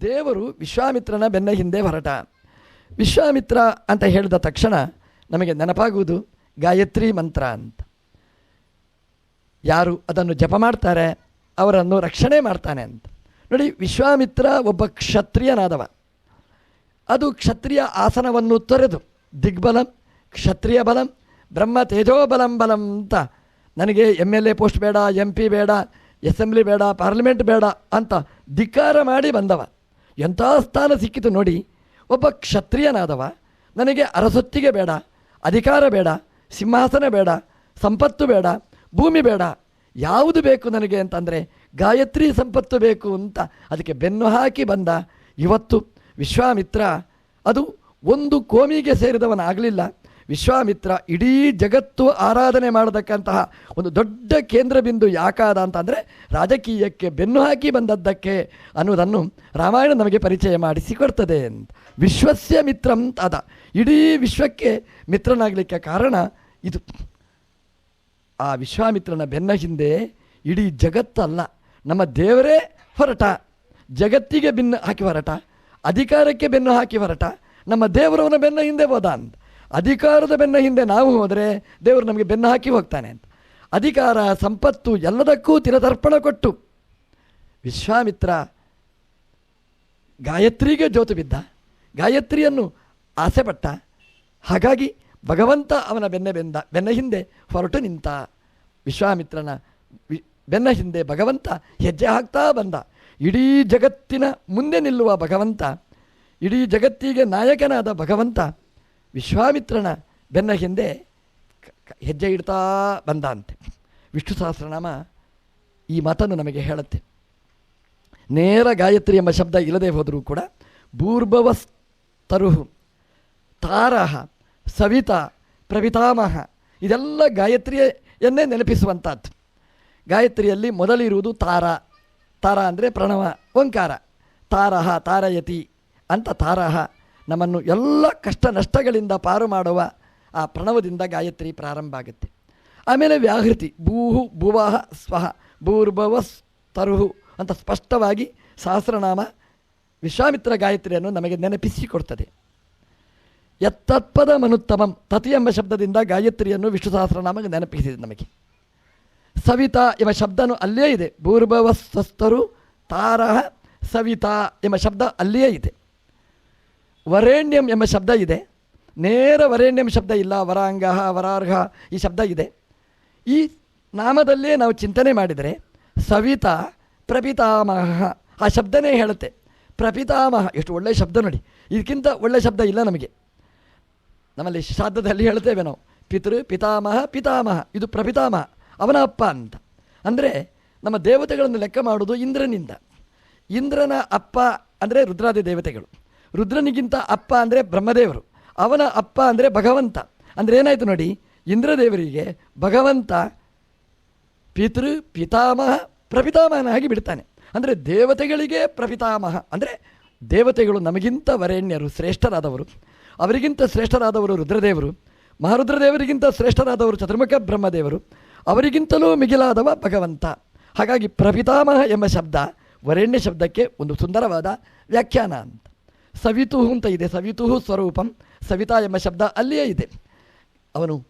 ದೇವರು ವಿಶ್ವಾಮಿತ್ರನ ಬೆನ್ನ ಹಿಂದೆ ಹೊರಟ. ವಿಶ್ವಾಮಿತ್ರ ಅಂತ ಹೇಳಿದ ತಕ್ಷಣ ನಮಗೆ ನೆನಪಾಗುವುದು ಗಾಯತ್ರಿ ಮಂತ್ರ ಅಂತ. ಯಾರು ಅದನ್ನು ಜಪ ಮಾಡ್ತಾರೆ ಅವರನ್ನು ರಕ್ಷಣೆ ಮಾಡ್ತಾನೆ ಅಂತ. ನೋಡಿ, ವಿಶ್ವಾಮಿತ್ರ ಒಬ್ಬ ಕ್ಷತ್ರಿಯನಾದವ. ಅದು ಕ್ಷತ್ರಿಯ ಆಸನವನ್ನು ತೊರೆದು ದಿಗ್ಬಲಂ, ಕ್ಷತ್ರಿಯ ಬಲಂ, ಬ್ರಹ್ಮ ತೇಜೋಬಲಂ ಬಲಂ ಅಂತ. ನನಗೆ ಎಂ ಎಲ್ ಎ ಪೋಸ್ಟ್ ಬೇಡ, ಎಂ ಪಿ ಬೇಡ ಎಸೆಂಬ್ಲಿ ಬೇಡ, ಪಾರ್ಲಿಮೆಂಟ್ ಬೇಡ ಅಂತ ಧಿಕ್ಕಾರ ಮಾಡಿ ಬಂದವ. ಎಂಥ ಸ್ಥಾನ ಸಿಕ್ಕಿತು ನೋಡಿ. ಒಬ್ಬ ಕ್ಷತ್ರಿಯನಾದವ. ನನಗೆ ಅರಸೊತ್ತಿಗೆ ಬೇಡ, ಅಧಿಕಾರ ಬೇಡ, ಸಿಂಹಾಸನ ಬೇಡ, ಸಂಪತ್ತು ಬೇಡ, ಭೂಮಿ ಬೇಡ. ಯಾವುದು ಬೇಕು ನನಗೆ ಅಂತಂದರೆ ಗಾಯತ್ರಿ ಸಂಪತ್ತು ಬೇಕು ಅಂತ ಅದಕ್ಕೆ ಬೆನ್ನು ಹಾಕಿ ಬಂದ ಇವತ್ತು ವಿಶ್ವಾಮಿತ್ರ. ಅದು ಒಂದು ಕೋಮಿಗೆ ಸೇರಿದವನಾಗಲಿಲ್ಲ. ವಿಶ್ವಾಮಿತ್ರ ಇಡೀ ಜಗತ್ತು ಆರಾಧನೆ ಮಾಡತಕ್ಕಂತಹ ಒಂದು ದೊಡ್ಡ ಕೇಂದ್ರ ಬಿಂದು ಯಾಕಾದ ಅಂತಂದರೆ ರಾಜಕೀಯಕ್ಕೆ ಬೆನ್ನು ಹಾಕಿ ಬಂದದ್ದಕ್ಕೆ ಅನ್ನೋದನ್ನು ರಾಮಾಯಣ ನಮಗೆ ಪರಿಚಯ ಮಾಡಿಸಿಕೊಡ್ತದೆ ಅಂತ. ವಿಶ್ವಸ್ಯ ಮಿತ್ರಂ ಅದ. ಇಡೀ ವಿಶ್ವಕ್ಕೆ ಮಿತ್ರನಾಗಲಿಕ್ಕೆ ಕಾರಣ ಇದು. ಆ ವಿಶ್ವಾಮಿತ್ರನ ಬೆನ್ನ ಹಿಂದೆ ಇಡೀ ಜಗತ್ತಲ್ಲ. ನಮ್ಮ ದೇವರೇ ಹೊರಟ. ಜಗತ್ತಿಗೆ ಬೆನ್ನು ಹಾಕಿ ಹೊರಟ. ಅಧಿಕಾರಕ್ಕೆ ಬೆನ್ನು ಹಾಕಿ ಹೊರಟ. ನಮ್ಮ ದೇವರವನ ಬೆನ್ನ ಹಿಂದೆ ಹೋದ ಅಂತ. ಅಧಿಕಾರದ ಬೆನ್ನ ಹಿಂದೆ ನಾವು ಹೋದರೆ ದೇವರು ನಮಗೆ ಬೆನ್ನ ಹಾಕಿ ಹೋಗ್ತಾನೆ ಅಂತ. ಅಧಿಕಾರ, ಸಂಪತ್ತು ಎಲ್ಲದಕ್ಕೂ ತಿರತರ್ಪಣ ಕೊಟ್ಟು. ವಿಶ್ವಾಮಿತ್ರ ಗಾಯತ್ರಿಗೆ ಜೋತು ಬಿದ್ದ. ಗಾಯತ್ರಿಯನ್ನು ಆಸೆಪಟ್ಟ ಹಾಗಾಗಿ ಭಗವಂತ ಅವನ ಬೆನ್ನ ಬೆಂದ, ಬೆನ್ನ ಹಿಂದೆ ಹೊರಟು ನಿಂತ. ವಿಶ್ವಾಮಿತ್ರನ ವಿ, ಬೆನ್ನ ಹಿಂದೆ ಭಗವಂತ ಹೆಜ್ಜೆ ಹಾಕ್ತಾ ಬಂದ. ಇಡೀ ಜಗತ್ತಿನ ಮುಂದೆ ನಿಲ್ಲುವ ಭಗವಂತ, ಇಡೀ ಜಗತ್ತಿಗೆ ನಾಯಕನಾದ ಭಗವಂತ ವಿಶ್ವಾಮಿತ್ರನ ಬೆನ್ನ ಹಿಂದೆ ಹೆಜ್ಜೆ ಇಡ್ತಾ ಬಂದಂತೆ ವಿಷ್ಣು ಸಹಸ್ರನಾಮ ಈ ಮಾತನ್ನು ನಮಗೆ ಹೇಳುತ್ತೆ. ನೇರ ಗಾಯತ್ರಿ ಎಂಬ ಶಬ್ದ ಇಲ್ಲದೆ ಹೋದರೂ ಕೂಡ ಭೂರ್ಭವಸ್ ತರುಹು ತಾರಹ, ಸವಿತ, ಪ್ರವಿತಾಮಹ, ಇದೆಲ್ಲ ಗಾಯತ್ರಿಯನ್ನೇ ನೆನಪಿಸುವಂಥದ್ದು. ಗಾಯತ್ರಿಯಲ್ಲಿ ಮೊದಲಿರುವುದು ತಾರ. ತಾರ ಅಂದರೆ ಪ್ರಣವ, ಓಂಕಾರ. ತಾರಹ, ತಾರಯತಿ ಅಂತ ತಾರಹ. ನಮ್ಮನ್ನು ಎಲ್ಲ ಕಷ್ಟ ನಷ್ಟಗಳಿಂದ ಪಾರು ಮಾಡುವ ಆ ಪ್ರಣವದಿಂದ ಗಾಯತ್ರಿ ಪ್ರಾರಂಭ ಆಗುತ್ತೆ. ಆಮೇಲೆ ವ್ಯಾಹೃತಿ, ಭೂಹು ಭುವಃ ಸ್ವಹ, ಭೂರ್ಭವ, ತರುಹು ಅಂತ ಸ್ಪಷ್ಟವಾಗಿ ಸಹಸ್ರನಾಮ ವಿಶ್ವಾಮಿತ್ರ ಗಾಯತ್ರಿಯನ್ನು ನಮಗೆ ನೆನಪಿಸಿಕೊಡ್ತದೆ. ಯತ್ತತ್ಪದ ಮನುತ್ತಮಂ ತತಿ ಎಂಬ ಶಬ್ದದಿಂದ ಗಾಯತ್ರಿಯನ್ನು ವಿಷ್ಣು ಸಹಸ್ರನಾಮಕ್ಕೆ ನೆನಪಿಸಿದೆ ನಮಗೆ. ಸವಿತಾ ಎಂಬ ಶಬ್ದನು ಅಲ್ಲೇ ಇದೆ. ಭೂರ್ಭವಸ್ವಸ್ತರು ತಾರಹ, ಸವಿತಾ ಎಂಬ ಶಬ್ದ ಅಲ್ಲಿಯೇ ಇದೆ. ವರೇಣ್ಯಂ ಎಂಬ ಶಬ್ದ ಇದೆ. ನೇರ ವರೇಣ್ಯಂ ಶಬ್ದ ಇಲ್ಲ, ವರಾಂಗ, ವರಾರ್ಹ ಈ ಶಬ್ದ ಇದೆ. ಈ ನಾಮದಲ್ಲೇ ನಾವು ಚಿಂತನೆ ಮಾಡಿದರೆ ಸವಿತಾ ಪ್ರಪಿತಾಮಹ ಆ ಶಬ್ದನೇ ಹೇಳುತ್ತೆ. ಪ್ರಪಿತಾಮಹ, ಎಷ್ಟು ಒಳ್ಳೆಯ ಶಬ್ದ ನೋಡಿ. ಇದಕ್ಕಿಂತ ಒಳ್ಳೆಯ ಶಬ್ದ ಇಲ್ಲ ನಮಗೆ. ನಮ್ಮಲ್ಲಿ ಶ್ರಾದ್ದದಲ್ಲಿ ಹೇಳ್ತೇವೆ ನಾವು. ಪಿತೃ, ಪಿತಾಮಹ ಪಿತಾಮಹ, ಇದು ಪ್ರಪಿತಾಮಹ ಅವನ ಅಪ್ಪ ಅಂತ. ಅಂದರೆ ನಮ್ಮ ದೇವತೆಗಳನ್ನು ಲೆಕ್ಕ ಮಾಡೋದು ಇಂದ್ರನಿಂದ. ಇಂದ್ರನ ಅಪ್ಪ ಅಂದರೆ ರುದ್ರಾದಿ ದೇವತೆಗಳು. ರುದ್ರನಿಗಿಂತ ಅಪ್ಪ ಅಂದರೆ ಬ್ರಹ್ಮದೇವರು, ಅವನ ಅಪ್ಪ ಅಂದರೆ ಭಗವಂತ. ಅಂದರೆ ಏನಾಯಿತು ನೋಡಿ, ಇಂದ್ರದೇವರಿಗೆ ಭಗವಂತ ಪಿತೃ ಪಿತಾಮಹ ಪ್ರಪಿತಾಮಹನಾಗಿ ಬಿಡ್ತಾನೆ. ಅಂದರೆ ದೇವತೆಗಳಿಗೆ ಪ್ರಪಿತಾಮಹ, ಅಂದರೆ ದೇವತೆಗಳು ನಮಗಿಂತ ವರೇಣ್ಯರು, ಶ್ರೇಷ್ಠರಾದವರು. ಅವರಿಗಿಂತ ಶ್ರೇಷ್ಠರಾದವರು ರುದ್ರದೇವರು, ಮಹಾರುದ್ರದೇವರಿಗಿಂತ ಶ್ರೇಷ್ಠರಾದವರು ಚತುರ್ಮುಖ ಬ್ರಹ್ಮದೇವರು, ಅವರಿಗಿಂತಲೂ ಮಿಗಿಲಾದವ ಭಗವಂತ. ಹಾಗಾಗಿ ಪ್ರಪಿತಾಮಹ ಎಂಬ ಶಬ್ದ ವರೇಣ್ಯ ಶಬ್ದಕ್ಕೆ ಒಂದು ಸುಂದರವಾದ ವ್ಯಾಖ್ಯಾನ ಅಂತ. ಸವಿತುಹು ಅಂತ ಇದೆ. ಸವಿತುಹು ಸ್ವರೂಪಂ. ಸವಿತಾ ಎಂಬ ಶಬ್ದ ಅಲ್ಲಿಯೇ ಇದೆ. ಅವನು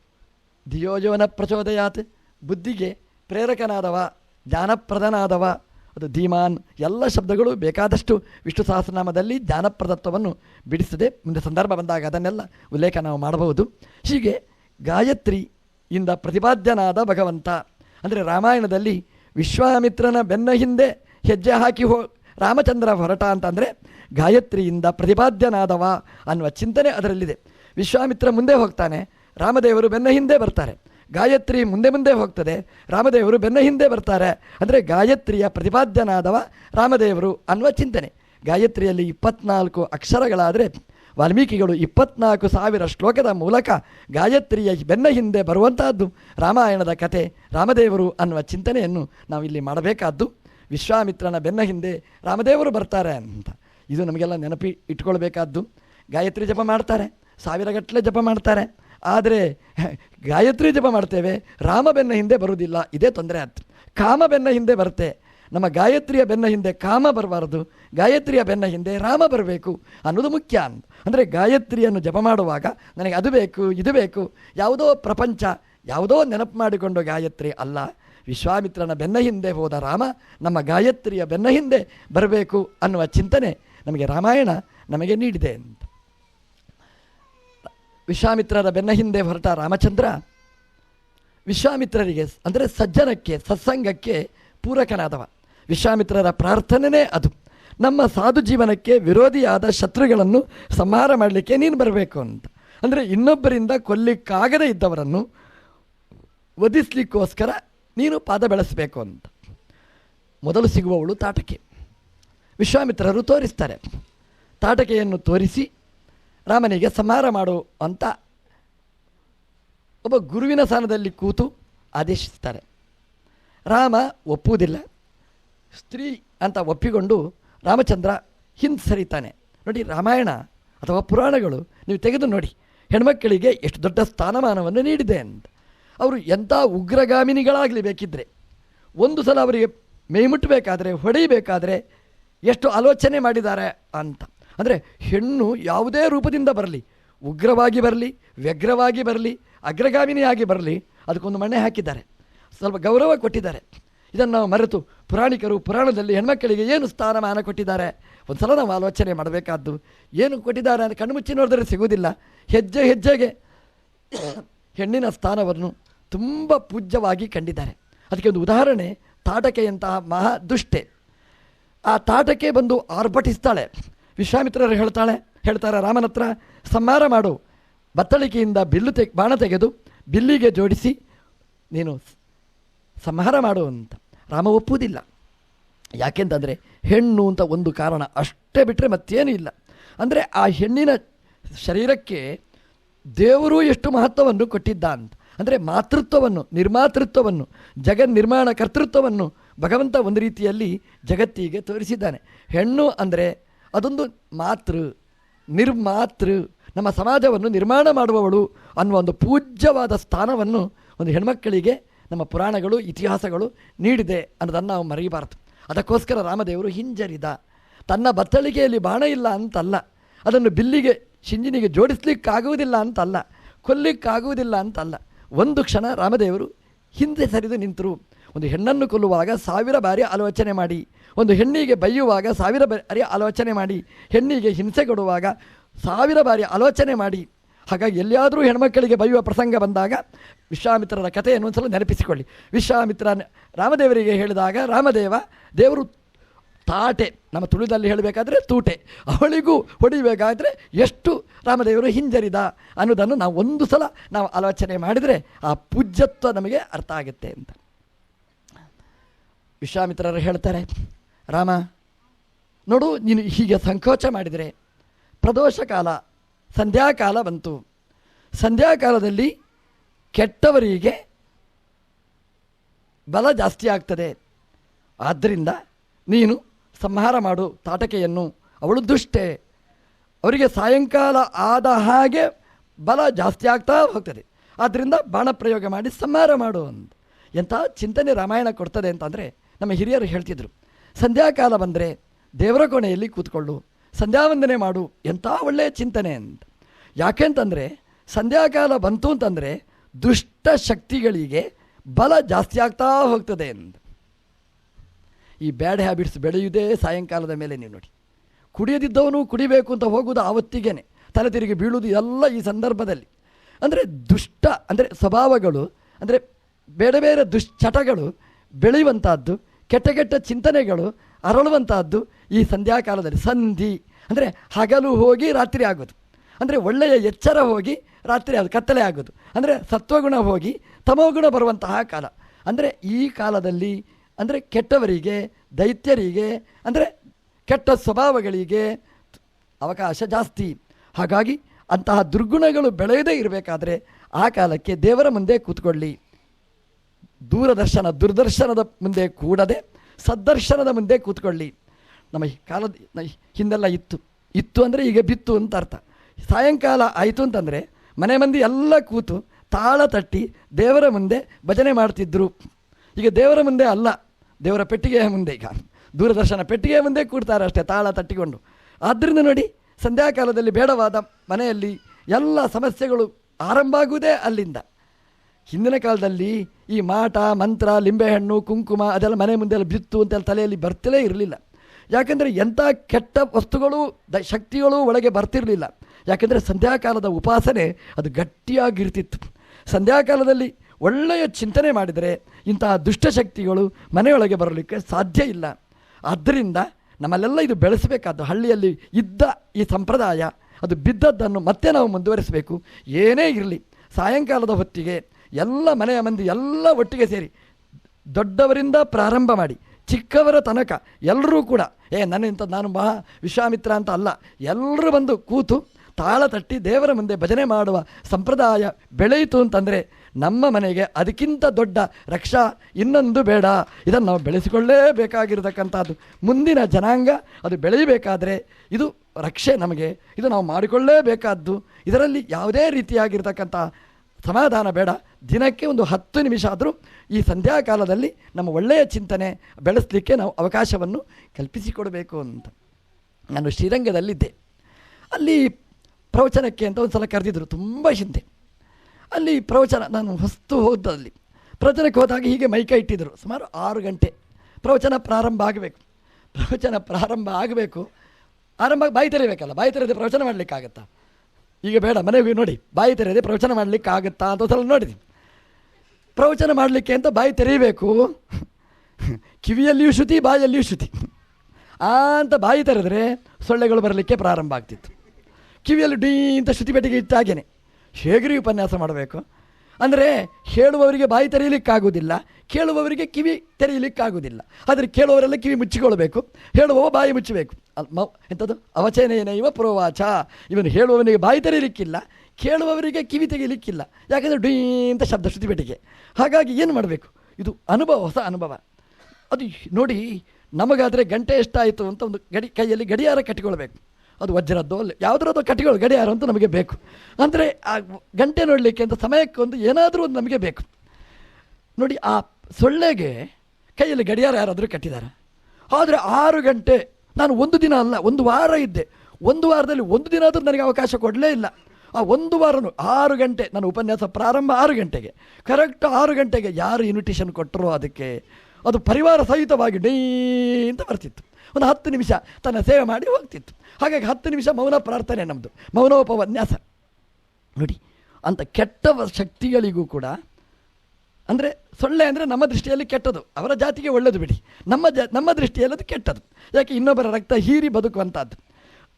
ಧಿಯೋಜವನ ಪ್ರಚೋದಯಾತ್. ಬುದ್ಧಿಗೆ ಪ್ರೇರಕನಾದವ, ಜ್ಞಾನಪ್ರದನಾದವ. ಅದು ಧೀಮಾನ್. ಎಲ್ಲ ಶಬ್ದಗಳು ಬೇಕಾದಷ್ಟು ವಿಷ್ಣು ಸಹಸ್ರನಾಮದಲ್ಲಿ ಜ್ಞಾನಪ್ರದತ್ವವನ್ನು ಬಿಡಿಸದೆ ಮುಂದೆ ಸಂದರ್ಭ ಬಂದಾಗ ಅದನ್ನೆಲ್ಲ ಉಲ್ಲೇಖ ನಾವು ಮಾಡಬಹುದು. ಹೀಗೆ ಗಾಯತ್ರಿಯಿಂದ ಪ್ರತಿಪಾದ್ಯನಾದ ಭಗವಂತ. ಅಂದರೆ ರಾಮಾಯಣದಲ್ಲಿ ವಿಶ್ವಾಮಿತ್ರನ ಬೆನ್ನ ಹಿಂದೆ ಹೆಜ್ಜೆ ಹಾಕಿ ಹೋ ರಾಮಚಂದ್ರ ಹೊರಟ ಅಂತಂದರೆ ಗಾಯತ್ರಿಯಿಂದ ಪ್ರತಿಪಾದ್ಯನಾದವ ಅನ್ನುವ ಚಿಂತನೆ ಅದರಲ್ಲಿದೆ. ವಿಶ್ವಾಮಿತ್ರ ಮುಂದೆ ಹೋಗ್ತಾನೆ, ರಾಮದೇವರು ಬೆನ್ನ ಹಿಂದೆ ಬರ್ತಾರೆ. ಗಾಯತ್ರಿ ಮುಂದೆ ಮುಂದೆ ಹೋಗ್ತದೆ, ರಾಮದೇವರು ಬೆನ್ನ ಹಿಂದೆ ಬರ್ತಾರೆ. ಅಂದರೆ ಗಾಯತ್ರಿಯ ಪ್ರತಿಪಾದ್ಯನಾದವ ರಾಮದೇವರು ಅನ್ನುವ ಚಿಂತನೆ. ಗಾಯತ್ರಿಯಲ್ಲಿ ಇಪ್ಪತ್ನಾಲ್ಕು ಅಕ್ಷರಗಳಾದರೆ, ವಾಲ್ಮೀಕಿಗಳು ಇಪ್ಪತ್ನಾಲ್ಕು ಸಾವಿರ ಶ್ಲೋಕದ ಮೂಲಕ ಗಾಯತ್ರಿಯ ಬೆನ್ನ ಹಿಂದೆ ಬರುವಂತಹದ್ದು ರಾಮಾಯಣದ ಕತೆ ರಾಮದೇವರು ಅನ್ನುವ ಚಿಂತನೆಯನ್ನು ನಾವು ಇಲ್ಲಿ ಮಾಡಬೇಕಾದ್ದು. ವಿಶ್ವಾಮಿತ್ರನ ಬೆನ್ನ ಹಿಂದೆ ರಾಮದೇವರು ಬರ್ತಾರೆ ಅಂತ. ಇದು ನಮಗೆಲ್ಲ ನೆನಪಿ ಇಟ್ಕೊಳ್ಬೇಕಾದ್ದು. ಗಾಯತ್ರಿ ಜಪ ಮಾಡ್ತಾರೆ, ಸಾವಿರಗಟ್ಟಲೆ ಜಪ ಮಾಡ್ತಾರೆ. ಆದರೆ, ಗಾಯತ್ರಿ ಜಪ ಮಾಡ್ತೇವೆ, ರಾಮ ಬೆನ್ನ ಹಿಂದೆ ಬರುವುದಿಲ್ಲ, ಇದೇ ತೊಂದರೆ ಆಯ್ತು. ಕಾಮ ಬೆನ್ನ ಹಿಂದೆ ಬರುತ್ತೆ, ನಮ್ಮ ಗಾಯತ್ರಿಯ ಬೆನ್ನ ಹಿಂದೆ ಕಾಮ ಬರಬಾರದು, ಗಾಯತ್ರಿಯ ಬೆನ್ನ ಹಿಂದೆ ರಾಮ ಬರಬೇಕು ಅನ್ನೋದು ಮುಖ್ಯ ಅಂದರೆ ಗಾಯತ್ರಿಯನ್ನು ಜಪ ಮಾಡುವಾಗ ನನಗೆ ಅದು ಬೇಕು, ಇದು ಬೇಕು, ಯಾವುದೋ ಪ್ರಪಂಚ, ಯಾವುದೋ ನೆನಪು ಮಾಡಿಕೊಂಡು ಗಾಯತ್ರಿ ಅಲ್ಲ. ವಿಶ್ವಾಮಿತ್ರನ ಬೆನ್ನ ಹಿಂದೆ ಹೋದ ರಾಮ ನಮ್ಮ ಗಾಯತ್ರಿಯ ಬೆನ್ನ ಹಿಂದೆ ಬರಬೇಕು ಅನ್ನುವ ಚಿಂತನೆ ನಮಗೆ ರಾಮಾಯಣ ನಮಗೆ ನೀಡಿದೆ ಅಂತ. ವಿಶ್ವಾಮಿತ್ರರ ಬೆನ್ನ ಹಿಂದೆ ಹೊರಟ ರಾಮಚಂದ್ರ ವಿಶ್ವಾಮಿತ್ರರಿಗೆ ಅಂದರೆ ಸಜ್ಜನಕ್ಕೆ, ಸತ್ಸಂಗಕ್ಕೆ ಪೂರಕನಾದವ. ವಿಶ್ವಾಮಿತ್ರರ ಪ್ರಾರ್ಥನೆಯೇ ಅದು. ನಮ್ಮ ಸಾಧು ಜೀವನಕ್ಕೆ ವಿರೋಧಿಯಾದ ಶತ್ರುಗಳನ್ನು ಸಂಹಾರ ಮಾಡಲಿಕ್ಕೆ ನೀನು ಬರಬೇಕು ಅಂತ. ಅಂದರೆ ಇನ್ನೊಬ್ಬರಿಂದ ಕೊಲ್ಲಿಕ್ಕಾಗದೇ ಇದ್ದವರನ್ನು ವಧಿಸ್ಲಿಕ್ಕೋಸ್ಕರ ನೀನು ಪಾದ ಬೆಳೆಸಬೇಕು ಅಂತ. ಮೊದಲು ಸಿಗುವವಳು ತಾಟಕೆ ವಿಶ್ವಾಮಿತ್ರರು ತೋರಿಸ್ತಾರೆ. ತಾಟಕೆಯನ್ನು ತೋರಿಸಿ ರಾಮನಿಗೆ ಸಂಹಾರ ಮಾಡು ಅಂತ ಒಬ್ಬ ಗುರುವಿನ ಸ್ಥಾನದಲ್ಲಿ ಕೂತು ಆದೇಶಿಸ್ತಾರೆ. ರಾಮ ಒಪ್ಪುವುದಿಲ್ಲ. ಸ್ತ್ರೀ ಅಂತ ಒಪ್ಪಿಕೊಂಡು ರಾಮಚಂದ್ರ ಹಿಂದೆ ಸರಿತಾನೆ ನೋಡಿ ರಾಮಾಯಣ ಅಥವಾ ಪುರಾಣಗಳು ನೀವು ತೆಗೆದು ನೋಡಿ. ಹೆಣ್ಮಕ್ಕಳಿಗೆ ಎಷ್ಟು ದೊಡ್ಡ ಸ್ಥಾನಮಾನವನ್ನು ನೀಡಿದೆ ಅಂತ. ಅವರು ಎಂಥ ಉಗ್ರಗಾಮಿನಿಗಳಾಗಲಿ ಬೇಕಿದ್ದರೆ ಒಂದು ಸಲ ಅವರಿಗೆ ಮೇಯ್ಮುಟ್ಟಬೇಕಾದ್ರೆ, ಹೊಡೆಯಬೇಕಾದ್ರೆ ಎಷ್ಟು ಆಲೋಚನೆ ಮಾಡಿದ್ದಾರೆ ಅಂತ. ಅಂದರೆ ಹೆಣ್ಣು ಯಾವುದೇ ರೂಪದಿಂದ ಬರಲಿ, ಉಗ್ರವಾಗಿ ಬರಲಿ, ವ್ಯಗ್ರವಾಗಿ ಬರಲಿ, ಅಗ್ರಗಾಮಿನಿಯಾಗಿ ಬರಲಿ, ಅದಕ್ಕೊಂದು ಮಣ್ಣೆ ಹಾಕಿದ್ದಾರೆ. ಸ್ವಲ್ಪ ಗೌರವ ಕೊಟ್ಟಿದ್ದಾರೆ. ಇದನ್ನು ನಾವು ಮರೆತು ಪುರಾಣಿಕರು ಪುರಾಣದಲ್ಲಿ ಹೆಣ್ಮಕ್ಕಳಿಗೆ ಏನು ಸ್ಥಾನಮಾನ ಕೊಟ್ಟಿದ್ದಾರೆ? ಒಂದು ಸಲ ನಾವು ಆಲೋಚನೆ ಮಾಡಬೇಕಾದ್ದು, ಏನು ಕೊಟ್ಟಿದ್ದಾರೆ ಅಂತ ಕಣ್ಮುಚ್ಚಿ ನೋಡಿದ್ರೆ ಸಿಗುವುದಿಲ್ಲ. ಹೆಜ್ಜೆ ಹೆಜ್ಜೆಗೆ ಹೆಣ್ಣಿನ ಸ್ಥಾನವನ್ನು ತುಂಬ ಪೂಜ್ಯವಾಗಿ ಕಂಡಿದ್ದಾರೆ. ಅದಕ್ಕೆ ಒಂದು ಉದಾಹರಣೆ, ತಾಟಕೆಯಂತಹ ಮಹಾ ದುಷ್ಟೆ. ಆ ತಾಟಕ್ಕೆ ಬಂದು ಆರ್ಭಟಿಸ್ತಾಳೆ. ವಿಶ್ವಾಮಿತ್ರರು ಹೇಳ್ತಾಳೆ, ಹೇಳ್ತಾರೆ, ರಾಮನ ಹತ್ರ ಸಂಹಾರ ಮಾಡು. ಬತ್ತಳಿಕೆಯಿಂದ ಬಿಲ್ಲು ತೆ ಬಾಣ ತೆಗೆದು ಬಿಲ್ಲಿಗೆ ಜೋಡಿಸಿ ನೀನು ಸಂಹಾರ ಮಾಡು ಅಂತ. ರಾಮ ಒಪ್ಪುವುದಿಲ್ಲ. ಯಾಕೆಂತಂದರೆ ಹೆಣ್ಣು ಅಂತ ಒಂದು ಕಾರಣ ಅಷ್ಟೇ ಬಿಟ್ಟರೆ ಮತ್ತೇನೂ ಇಲ್ಲ. ಅಂದರೆ ಆ ಹೆಣ್ಣಿನ ಶರೀರಕ್ಕೆ ದೇವರು ಎಷ್ಟು ಮಹತ್ವವನ್ನು ಕೊಟ್ಟಿದ್ದ ಅಂತ ಅಂದರೆ ಮಾತೃತ್ವವನ್ನು, ನಿರ್ಮಾತೃತ್ವವನ್ನು ಜಗನ್ ನಿರ್ಮಾಣ ಕರ್ತೃತ್ವವನ್ನು ಭಗವಂತ ಒಂದು ರೀತಿಯಲ್ಲಿ ಜಗತ್ತಿಗೆ ತೋರಿಸಿದ್ದಾನೆ. ಹೆಣ್ಣು ಅಂದರೆ ಅದೊಂದು ಮಾತೃ, ನಿರ್ಮಾತೃ, ನಮ್ಮ ಸಮಾಜವನ್ನು ನಿರ್ಮಾಣ ಮಾಡುವವಳು ಅನ್ನುವ ಒಂದು ಪೂಜ್ಯವಾದ ಸ್ಥಾನವನ್ನು ಒಂದು ಹೆಣ್ಮಕ್ಕಳಿಗೆ ನಮ್ಮ ಪುರಾಣಗಳು, ಇತಿಹಾಸಗಳು ನೀಡಿದೆ ಅನ್ನೋದನ್ನು ನಾವು ಮರೆಯಬಾರದು. ಅದಕ್ಕೋಸ್ಕರ ರಾಮದೇವರು ಹಿಂಜರಿದ. ತನ್ನ ಬತ್ತಳಿಗೆಯಲ್ಲಿ ಬಾಣ ಇಲ್ಲ ಅಂತಲ್ಲ. ಅದನ್ನು ಬಿಲ್ಲಿಗೆ, ಶಿಂಜಿನಿಗೆ ಜೋಡಿಸ್ಲಿಕ್ಕಾಗುವುದಿಲ್ಲ ಅಂತಲ್ಲ. ಕೊಲ್ಲಿಕ್ಕಾಗುವುದಿಲ್ಲ ಅಂತಲ್ಲ. ಒಂದು ಕ್ಷಣ ರಾಮದೇವರು ಹಿಂದೆ ಸರಿದು ನಿಂತರು. ಒಂದು ಹೆಣ್ಣನ್ನು ಕೊಲ್ಲುವಾಗ ಸಾವಿರ ಬಾರಿ ಆಲೋಚನೆ ಮಾಡಿ, ಒಂದು ಹೆಣ್ಣಿಗೆ ಬೈಯುವಾಗ ಸಾವಿರ ಬಾರಿ ಆಲೋಚನೆ ಮಾಡಿ, ಹೆಣ್ಣಿಗೆ ಹಿಂಸೆ ಕೊಡುವಾಗ ಸಾವಿರ ಬಾರಿ ಆಲೋಚನೆ ಮಾಡಿ. ಹಾಗಾಗಿ ಎಲ್ಲಿಯಾದರೂ ಹೆಣ್ಮಕ್ಕಳಿಗೆ ಬೈಯುವ ಪ್ರಸಂಗ ಬಂದಾಗ ವಿಶ್ವಾಮಿತ್ರರ ಕಥೆಯನ್ನು ಒಂದ್ಸಲ ನೆನಪಿಸಿಕೊಳ್ಳಿ. ವಿಶ್ವಾಮಿತ್ರ ರಾಮದೇವರಿಗೆ ಹೇಳಿದಾಗ, ರಾಮದೇವ, ದೇವರು ತಾಟೆ, ನಮ್ಮ ತುಳಿದಲ್ಲಿ ಹೇಳಬೇಕಾದ್ರೆ ತೂಟೆ, ಅವಳಿಗೂ ಹೊಡಿಬೇಕಾದರೆ ಎಷ್ಟು ರಾಮದೇವರು ಹಿಂಜರಿದ ಅನ್ನೋದನ್ನು ನಾವು ಒಂದು ಸಲ ನಾವು ಆಲೋಚನೆ ಮಾಡಿದರೆ ಆ ಪೂಜ್ಯತ್ವ ನಮಗೆ ಅರ್ಥ ಆಗುತ್ತೆ ಅಂತ. ವಿಶ್ವಾಮಿತ್ರರು ಹೇಳ್ತಾರೆ, ರಾಮ, ನೋಡು, ನೀನು ಹೀಗೆ ಸಂಕೋಚ ಮಾಡಿದರೆ ಪ್ರದೋಷ ಕಾಲ ಸಂಧ್ಯಾಕಾಲ ಬಂತು. ಸಂಧ್ಯಾಕಾಲದಲ್ಲಿ ಕೆಟ್ಟವರಿಗೆ ಬಲ ಜಾಸ್ತಿ ಆಗ್ತದೆ. ಆದ್ದರಿಂದ ನೀನು ಸಂಹಾರ ಮಾಡು ತಾಟಕೆಯನ್ನು. ಅವಳು ದುಷ್ಟೆ. ಅವರಿಗೆ ಸಾಯಂಕಾಲ ಆದ ಹಾಗೆ ಬಲ ಜಾಸ್ತಿ ಆಗ್ತಾ ಹೋಗ್ತದೆ. ಆದ್ದರಿಂದ ಬಾಣ ಪ್ರಯೋಗ ಮಾಡಿ ಸಂಹಾರ ಮಾಡು ಅಂತ ಎಂಥ ಚಿಂತನೆ ರಾಮಾಯಣ ಕೊಡ್ತದೆ ಅಂತಂದರೆ ನಮ್ಮ ಹಿರಿಯರು ಹೇಳ್ತಿದ್ರು ಸಂಧ್ಯಾಕಾಲ ಬಂದರೆ ದೇವರ ಕೋಣೆಯಲ್ಲಿ ಕೂತ್ಕೊಳ್ಳು ಸಂಧ್ಯಾವಂದನೆ ಮಾಡು, ಎಂಥ ಒಳ್ಳೆಯ ಚಿಂತನೆ ಅಂತ. ಯಾಕೆಂತಂದರೆ ಸಂಧ್ಯಾಕಾಲ ಬಂತು ಅಂತಂದರೆ ದುಷ್ಟ ಶಕ್ತಿಗಳಿಗೆ ಬಲ ಜಾಸ್ತಿ ಆಗ್ತಾ ಹೋಗ್ತದೆ ಅಂತ. ಈ ಬ್ಯಾಡ್ ಹ್ಯಾಬಿಟ್ಸ್ ಬೆಳೆಯುವುದೇ ಸಾಯಂಕಾಲದ ಮೇಲೆ ನೀವು ನೋಡಿ. ಕುಡಿಯದಿದ್ದವನು ಕುಡಿಬೇಕು ಅಂತ ಹೋಗುವುದು ಆವತ್ತಿಗೇನೆ. ತಲೆ ತಿರುಗಿ ಬೀಳುವುದು ಎಲ್ಲ ಈ ಸಂದರ್ಭದಲ್ಲಿ. ಅಂದರೆ ದುಷ್ಟ, ಅಂದರೆ ಸ್ವಭಾವಗಳು, ಅಂದರೆ ಬೇರೆ ಬೇರೆ ದುಶ್ಚಟಗಳು ಬೆಳೆಯುವಂಥದ್ದು ಕೆಟ್ಟ ಕೆಟ್ಟ ಚಿಂತನೆಗಳು ಅರಳುವಂತಹದ್ದು ಈ ಸಂಧ್ಯಾಕಾಲದಲ್ಲಿ. ಸಂಧಿ ಅಂದರೆ ಹಗಲು ಹೋಗಿ ರಾತ್ರಿ ಆಗೋದು. ಅಂದರೆ ಒಳ್ಳೆಯ ಎಚ್ಚರ ಹೋಗಿ ರಾತ್ರಿ ಅದು ಕತ್ತಲೆ ಆಗೋದು. ಅಂದರೆ ಸತ್ವಗುಣ ಹೋಗಿ ತಮೋಗುಣ ಬರುವಂತಹ ಕಾಲ. ಅಂದರೆ ಈ ಕಾಲದಲ್ಲಿ ಅಂದರೆ ಕೆಟ್ಟವರಿಗೆ, ದೈತ್ಯರಿಗೆ, ಅಂದರೆ ಕೆಟ್ಟ ಸ್ವಭಾವಗಳಿಗೆ ಅವಕಾಶ ಜಾಸ್ತಿ. ಹಾಗಾಗಿ ಅಂತಹ ದುರ್ಗುಣಗಳು ಬೆಳೆಯದೇ ಇರಬೇಕಾದ್ರೆ ಆ ಕಾಲಕ್ಕೆ ದೇವರ ಮುಂದೆ ಕೂತ್ಕೊಳ್ಳಿ. ದೂರದರ್ಶನ, ದುರ್ದರ್ಶನದ ಮುಂದೆ ಕೂಡದೆ ಸದ್ದರ್ಶನದ ಮುಂದೆ ಕೂತ್ಕೊಳ್ಳಿ. ನಮ್ಮ ಕಾಲದ ಹಿಂದೆಲ್ಲ ಇತ್ತು. ಇತ್ತು ಅಂದರೆ ಈಗ ಬಿತ್ತು ಅಂತ ಅರ್ಥ. ಸಾಯಂಕಾಲ ಆಯಿತು ಅಂತಂದರೆ ಮನೆ ಮಂದಿ ಎಲ್ಲ ಕೂತು ತಾಳ ತಟ್ಟಿ ದೇವರ ಮುಂದೆ ಭಜನೆ ಮಾಡ್ತಿದ್ದರು ಈಗ ದೇವರ ಮುಂದೆ ಅಲ್ಲ, ದೇವರ ಪೆಟ್ಟಿಗೆಯ ಮುಂದೆ ಈಗ. ದೂರದರ್ಶನ ಪೆಟ್ಟಿಗೆಯ ಮುಂದೆ ಕೂಡ್ತಾರೆ ಅಷ್ಟೇ, ತಾಳ ತಟ್ಟಿಕೊಂಡು. ಆದ್ದರಿಂದ ನೋಡಿ ಸಂಧ್ಯಾಕಾಲದಲ್ಲಿ ಬೇಡವಾದ ಮನೆಯಲ್ಲಿ ಎಲ್ಲ ಸಮಸ್ಯೆಗಳು ಆರಂಭ ಆಗುವುದೇ ಅಲ್ಲಿಂದ. ಹಿಂದಿನ ಕಾಲದಲ್ಲಿ ಈ ಮಾಟ, ಮಂತ್ರ, ಲಿಂಬೆಹಣ್ಣು, ಕುಂಕುಮ ಅದೆಲ್ಲ ಮನೆ ಮುಂದೆ ಎಲ್ಲ ಬಿತ್ತು ಅಂತೆಲ್ಲ ತಲೆಯಲ್ಲಿ ಬರ್ತಲೇ ಇರಲಿಲ್ಲ. ಯಾಕೆಂದರೆ ಎಂಥ ಕೆಟ್ಟ ವಸ್ತುಗಳು, ದ ಶಕ್ತಿಗಳು ಒಳಗೆ ಬರ್ತಿರಲಿಲ್ಲ. ಯಾಕೆಂದರೆ ಸಂಧ್ಯಾಕಾಲದ ಉಪಾಸನೆ ಅದು ಗಟ್ಟಿಯಾಗಿರ್ತಿತ್ತು. ಸಂಧ್ಯಾಕಾಲದಲ್ಲಿ ಒಳ್ಳೆಯ ಚಿಂತನೆ ಮಾಡಿದರೆ ಇಂತಹ ದುಷ್ಟಶಕ್ತಿಗಳು ಮನೆಯೊಳಗೆ ಬರಲಿಕ್ಕೆ ಸಾಧ್ಯ ಇಲ್ಲ. ಆದ್ದರಿಂದ ನಮ್ಮಲ್ಲೆಲ್ಲ ಇದು ಬೆಳೆಸಬೇಕಾದ್ದು ಹಳ್ಳಿಯಲ್ಲಿ ಇದ್ದ ಈ ಸಂಪ್ರದಾಯ, ಅದು ಬಿದ್ದದ್ದನ್ನು ಮತ್ತೆ ನಾವು ಮುಂದುವರಿಸಬೇಕು. ಏನೇ ಇರಲಿ, ಸಾಯಂಕಾಲದ ಹೊತ್ತಿಗೆ ಎಲ್ಲ ಮನೆಯ ಮಂದಿ ಎಲ್ಲ ಒಟ್ಟಿಗೆ ಸೇರಿ ದೊಡ್ಡವರಿಂದ ಪ್ರಾರಂಭ ಮಾಡಿ, ಚಿಕ್ಕವರ ತನಕ ಎಲ್ಲರೂ ಕೂಡ, ಏ ನನ್ನಿಂತ ನಾನು ಮಹಾ ವಿಶ್ವಾಮಿತ್ರ ಅಂತ ಅಲ್ಲ. ಎಲ್ಲರೂ ಬಂದು ಕೂತು ತಾಳ ತಟ್ಟಿ ದೇವರ ಮುಂದೆ ಭಜನೆ ಮಾಡುವ ಸಂಪ್ರದಾಯ ಬೆಳೆಯಿತು ಅಂತಂದರೆ ನಮ್ಮ ಮನೆಗೆ ಅದಕ್ಕಿಂತ ದೊಡ್ಡ ರಕ್ಷಾ ಇನ್ನೊಂದು ಬೇಡ. ಇದನ್ನು ನಾವು ಬೆಳೆಸಿಕೊಳ್ಳೇಬೇಕಾಗಿರತಕ್ಕಂಥದ್ದು. ಮುಂದಿನ ಜನಾಂಗ ಅದು ಬೆಳೆಯಬೇಕಾದರೆ ಇದು ರಕ್ಷೆ ನಮಗೆ. ಇದು ನಾವು ಮಾಡಿಕೊಳ್ಳೇಬೇಕಾದ್ದು. ಇದರಲ್ಲಿ ಯಾವುದೇ ರೀತಿಯಾಗಿರ್ತಕ್ಕಂಥ ಸಮಾಧಾನ ಬೇಡ. ದಿನಕ್ಕೆ ಒಂದು ಹತ್ತು ನಿಮಿಷ ಆದರೂ ಈ ಸಂಧ್ಯಾಕಾಲದಲ್ಲಿ ನಮ್ಮ ಒಳ್ಳೆಯ ಚಿಂತನೆ ಬೆಳೆಸಲಿಕ್ಕೆ ನಾವು ಅವಕಾಶವನ್ನು ಕಲ್ಪಿಸಿಕೊಡಬೇಕು ಅಂತ. ನಾನು ಶ್ರೀರಂಗದಲ್ಲಿದ್ದೆ. ಅಲ್ಲಿ ಪ್ರವಚನಕ್ಕೆ ಅಂತ ಒಂದು ಸಲ ಕರೆದಿದ್ದರು ತುಂಬ ಹಿಂದೆ ಅಲ್ಲಿ ಪ್ರವಚನ, ನಾನು ಹೊಸ್ತು ಹೋದಲ್ಲಿ ಪ್ರವಚನಕ್ಕೆ ಹೋದಾಗ ಹೀಗೆ ಮೈಕ ಇಟ್ಟಿದ್ದರು ಸುಮಾರು ಆರು ಗಂಟೆ. ಪ್ರವಚನ ಪ್ರಾರಂಭ ಆಗಬೇಕು. ಪ್ರವಚನ ಪ್ರಾರಂಭ ಆಗಬೇಕು. ಆರಂಭ, ಬಾಯಿ ತೆರಿಬೇಕಲ್ಲ, ಬಾಯಿ ತೆರೆದು ಪ್ರವಚನ ಮಾಡಲಿಕ್ಕಾಗತ್ತಾ? ಈಗ ಬೇಡ ಮನೆಗೆ ನೋಡಿ, ಬಾಯಿ ತೆರೆಯದೆ ಪ್ರವಚನ ಮಾಡಲಿಕ್ಕೆ ಆಗುತ್ತಾ ಅಂತ ಸಲ ನೋಡಿದ್ದೀನಿ ಪ್ರವಚನ ಮಾಡಲಿಕ್ಕೆ ಅಂತ ಬಾಯಿ ತೆರೀಬೇಕು ಕಿವಿಯಲ್ಲಿಯೂ ಶ್ರುತಿ, ಬಾಯಲ್ಲಿಯೂ ಶ್ರುತಿ. ಆ ಅಂತ ಬಾಯಿ ತೆರೆದರೆ ಸೊಳ್ಳೆಗಳು ಬರಲಿಕ್ಕೆ ಪ್ರಾರಂಭ ಆಗ್ತಿತ್ತು. ಕಿವಿಯಲ್ಲಿ ಡೀ ಅಂತ ಶ್ರುತಿ ಪೆಟ್ಟಿಗೆ ಇಟ್ಟಾಗೇನೆ ಹೇಗ್ರಿ ಉಪನ್ಯಾಸ ಮಾಡಬೇಕು. ಅಂದರೆ ಹೇಳುವವರಿಗೆ ಬಾಯಿ ತೆರೆಯಲಿಕ್ಕಾಗುವುದಿಲ್ಲ, ಕೇಳುವವರಿಗೆ ಕಿವಿ ತೆರೆಯಲಿಕ್ಕಾಗುವುದಿಲ್ಲ. ಆದರೆ ಕೇಳುವವರೆಲ್ಲ ಕಿವಿ ಮುಚ್ಚಿಕೊಳ್ಳಬೇಕು ಹೇಳುವವ ಬಾಯಿ ಮುಚ್ಚಬೇಕು. ಎಂಥದ್ದು ಅವಚನೇನ ಇವ ಪ್ರೋವಾಚ. ಇವನು ಹೇಳುವವನಿಗೆ ಬಾಯಿ ತೆರೆಯಲಿಕ್ಕಿಲ್ಲ, ಕೇಳುವವರಿಗೆ ಕಿವಿ ತೆಗೆಯಲಿಕ್ಕಿಲ್ಲ. ಯಾಕಂದರೆ ಡೀ ಅಂತ ಶಬ್ದ ಶ್ರುತಿ ಹಾಗಾಗಿ ಏನು ಮಾಡಬೇಕು? ಇದು ಅನುಭವ, ಹೊಸ ಅನುಭವ. ಅದು ನೋಡಿ, ನಮಗಾದರೆ ಗಂಟೆ ಎಷ್ಟಾಯಿತು ಅಂತ ಒಂದು ಗಡಿ, ಕೈಯಲ್ಲಿ ಗಡಿಯಾರ ಕಟ್ಟಿಕೊಳ್ಬೇಕು. ಅದು ವಜ್ರದ್ದು ಅಲ್ಲಿ ಯಾವುದರದ್ದು ಕಟ್ಟಿಗಳು ಗಡಿಯಾರ ಅಂತ ನಮಗೆ ಬೇಕು. ಅಂದರೆ ಆ ಗಂಟೆ ನೋಡಲಿಕ್ಕೆ ಅಂತ ಸಮಯಕ್ಕೆ ಒಂದು ಏನಾದರೂ ಒಂದು ನಮಗೆ ಬೇಕು. ನೋಡಿ, ಆ ಸೊಳ್ಳೆಗೆ ಕೈಯಲ್ಲಿ ಗಡಿಯಾರ ಯಾರಾದರೂ ಕಟ್ಟಿದ್ದಾರೆ ಆದರೆ ಆರು ಗಂಟೆ ನಾನು ಒಂದು ದಿನ ಅಲ್ಲ, ಒಂದು ವಾರ ಇದ್ದೆ. ಒಂದು ವಾರದಲ್ಲಿ ಒಂದು ದಿನ ಆದರೂ ನನಗೆ ಅವಕಾಶ ಕೊಡಲೇ ಇಲ್ಲ. ಆ ಒಂದು ವಾರನು ಆರು ಗಂಟೆ, ನನ್ನ ಉಪನ್ಯಾಸ ಪ್ರಾರಂಭ ಆರು ಗಂಟೆಗೆ. ಕರೆಕ್ಟ್ ಆರು ಗಂಟೆಗೆ ಯಾರು ಇನ್ವಿಟೇಷನ್ ಕೊಟ್ಟರೋ ಅದಕ್ಕೆ? ಅದು ಪರಿವಾರ ಸಹಿತವಾಗಿ ಡೈ ಅಂತ ಬರ್ತಿತ್ತು. ಒಂದು ಹತ್ತು ನಿಮಿಷ ತನ್ನ ಸೇವೆ ಮಾಡಿ ಹೋಗ್ತಿತ್ತು. ಹಾಗಾಗಿ ಹತ್ತು ನಿಮಿಷ ಮೌನ ಪ್ರಾರ್ಥನೆ ನಮ್ಮದು ಮೌನೋಪವನ್ಯಾಸ ನೋಡಿ ಅಂಥ ಕೆಟ್ಟ ಶಕ್ತಿಗಳಿಗೂ ಕೂಡ, ಅಂದರೆ ಸೊಳ್ಳೆ ಅಂದರೆ ನಮ್ಮ ದೃಷ್ಟಿಯಲ್ಲಿ ಕೆಟ್ಟದು. ಅವರ ಜಾತಿಗೆ ಒಳ್ಳೆಯದು ಬಿಡಿ. ನಮ್ಮ ಜ, ನಮ್ಮ ದೃಷ್ಟಿಯಲ್ಲಿ ಅದು ಕೆಟ್ಟದು. ಯಾಕೆ ಇನ್ನೊಬ್ಬರ ರಕ್ತ ಹೀರಿ ಬದುಕುವಂಥದ್ದು